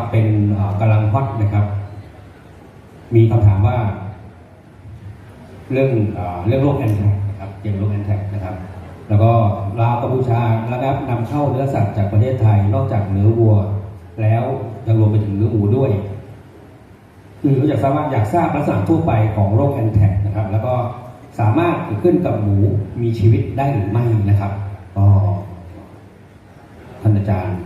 ับเป็นกำลังฮอตนะครับ มีคำถามว่า เรื่องเรื่องโรคแอนแทกนะครับเกี่ยวกับโรคแอนแทกนะครับ แล้วก็ลาวกัมพูชาระงับนำเข้าเนื้อสัตว์จากประเทศไทย นอกจากเนื้อวัว แล้วยังรวมไปถึงเนื้อหมูด้วย คืออยากทราบว่าอยากทราบลักษณะทั่วไปของโรคแอนแทกนะครับ แล้วก็สามารถเกิดขึ้นกับหมูมีชีวิตได้หรือไม่นะครับก็ท่านอาจารย์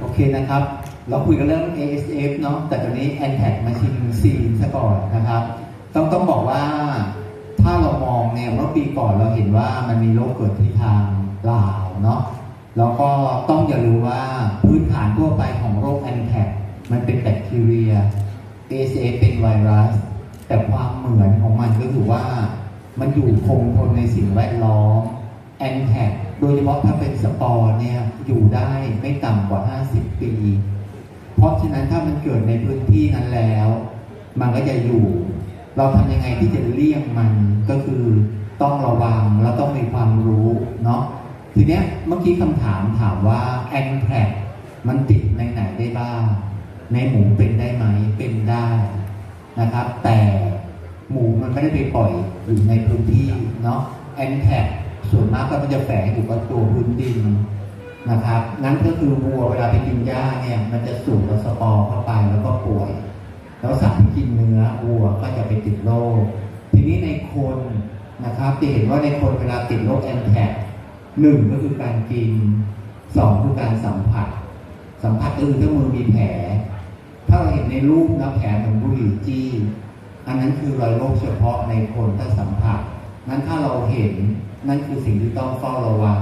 โอเค นะครับ เราคุยกันเรื่อง ASF เนาะแต่ตอนนี้ a n t a c มาชิมซีนซะก่อนนะครับ ต้องต้องบอกว่าถ้าเรามองเนี่ยเมื่อปีก่อนเราเห็นว่ามันมีโรคเกิดที่ทางลาวเนาะแล้วก็ต้องอย่าลืมว่าพื้นฐานทั่วไปของโรค a n t a c มันเป็นแบคทีเรีย ASF เป็นไวรัส แต่ความเหมือนของมันก็คือว่ามันอยู่คงทนในสิ่งแวดล้อม แอนแทกโดยเฉพาะถ้าเป็นสปอร์เนี่ยอยู่ได้ไม่ต่ำกว่า 50 ปี เพราะฉะนั้นถ้ามันเกิดในพื้นที่นั้นแล้ว มันก็จะอยู่ เราทำยังไงที่จะเลี่ยงมันก็คือต้องระวังแล้วต้องมีความรู้เนาะทีเนี้ยเมื่อกี้คำถามถามว่าแอนแทกมันติดในไหนได้บ้าง ในหมูเป็นได้ไหมเป็นได้นะครับ แต่หมูมันไม่ได้ไปปล่อยอยู่ในพื้นที่เนาะแอนแทก ส่วนมากก็มันจะแฝงอยู่กับตัวพื้นดินนะครับงั้นก็คือวัวเวลาไปกินหญ้าเนี่ย มันจะสูดกับสปอร์เข้าไปแล้วก็ป่วย แล้วสัตว์ที่กินเนื้อวัวก็จะไปติดโรคทีนี้ในคนนะครับจะเห็นว่าในคนเวลาติดโรคแอนแทกหนึ่งก็คือการกินสองคือการสัมผัส สัมผัสก็คือถ้ามือมีแผล ถ้าเราเห็นในรูปนะแผลเหมือนบุหรี่จี้ อันนั้นคือรอยโรคเฉพาะในคนถ้าสัมผัสนั้นถ้าเราเห็น นั่นคือสิ่งที่ต้องเฝ้าระวัง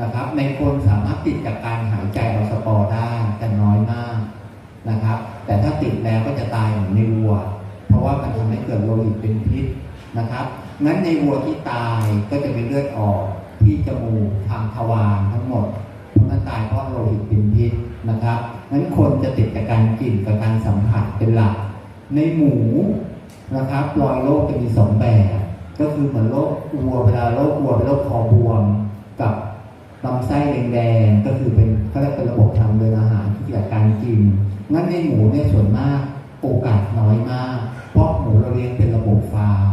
นะครับ ในคนสามารถติดจากการหายใจเอาสปอร์ได้แต่น้อยมากนะครับ แต่ถ้าติดแล้วก็จะตายเหมือนในวัว เพราะว่ามันทำให้เกิดโลหิตเป็นพิษนะครับงั้นในวัวที่ตายก็จะมีเลือดออกที่จมูกทางทวารทั้งหมดเพราะมันตายเพราะโลหิตเป็นพิษนะครับงั้นคนจะติดจากการกินกับการสัมผัสเป็นหลัก ในหมูนะครับรอยโรคจะมีสองแบบ ก็คือเหมือนโรควัวเวลาโรควัวเป็นโรคคอบวมกับลำไส้แดงๆก็คือเป็นเขาเรียกเป็นระบบทางเดินอาหารที่เกิดกการกิน งั้นในหมูเนี่ยส่วนมากโอกาสน้อยมาก เพราะหมูเราเลี้ยงเป็นระบบฟาร์ม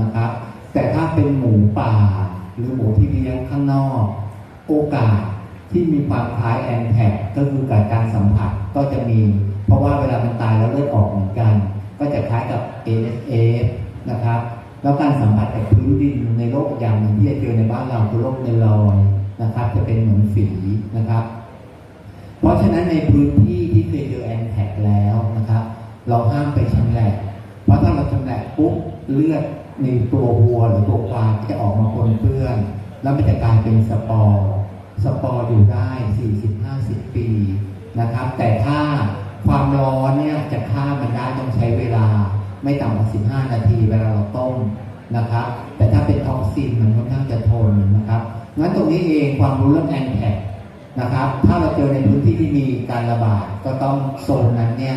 นะครับ แต่ถ้าเป็นหมูป่า หรือหมูที่เลี้ยงข้างนอก โอกาสที่มีความคล้ายแอนแท็กก็คือการการสัมผัสก็จะมี เพราะว่าเวลามันตายแล้วเลือดออกเหมือนกัน ก็จะคล้ายกับ ASF นะครับ แล้วการสัมผัสกับพื้นดินในโรคอย่างหนึ่งที่จะเจอในบ้านเราคือโรคเนลอยนะครับ จะเป็นเหมือนฝีนะครับ เพราะฉะนั้นในพื้นที่ที่เคยเจอแอนแท็กแล้วนะครับ เราห้ามไปชำแหละเพราะถ้าเราชำแหละปุ๊บเลือดในตัววัวหรือตัวควายจะออกมาปนเปื้อน แล้วมันจะกลายเป็นสปอร์สปอร์อยู่ได้ 40-50 ปีนะครับ แต่ถ้าความร้อนเนี่ยจะฆ่ามันได้ต้องใช้เวลา ไม่ต่ำกว่า 15 นาทีเวลาเราต้มนะครับ แต่ถ้าเป็นท็อกซินมันค่อนข้างจะทนนะครับงั้นตรงนี้เองความรู้เรื่องแอนแท็กนะครับ ถ้าเราเจอในพื้นที่ที่มีการระบาดก็ต้องโซนนั้นเนี่ย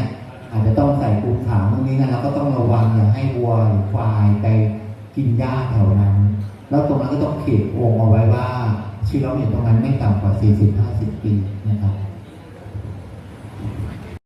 อาจจะต้องใส่ปูขาวตรงนี้นะเราก็ต้องระวังอย่าให้วัวหรือควายไปกินหญ้าแถวนั้น แล้วตรงนั้นก็ต้องเขียนวงเอาไว้ว่าชีวิตเราอยู่ตรงนั้นไม่ต่ำกว่า 40-50 ปีนะครับ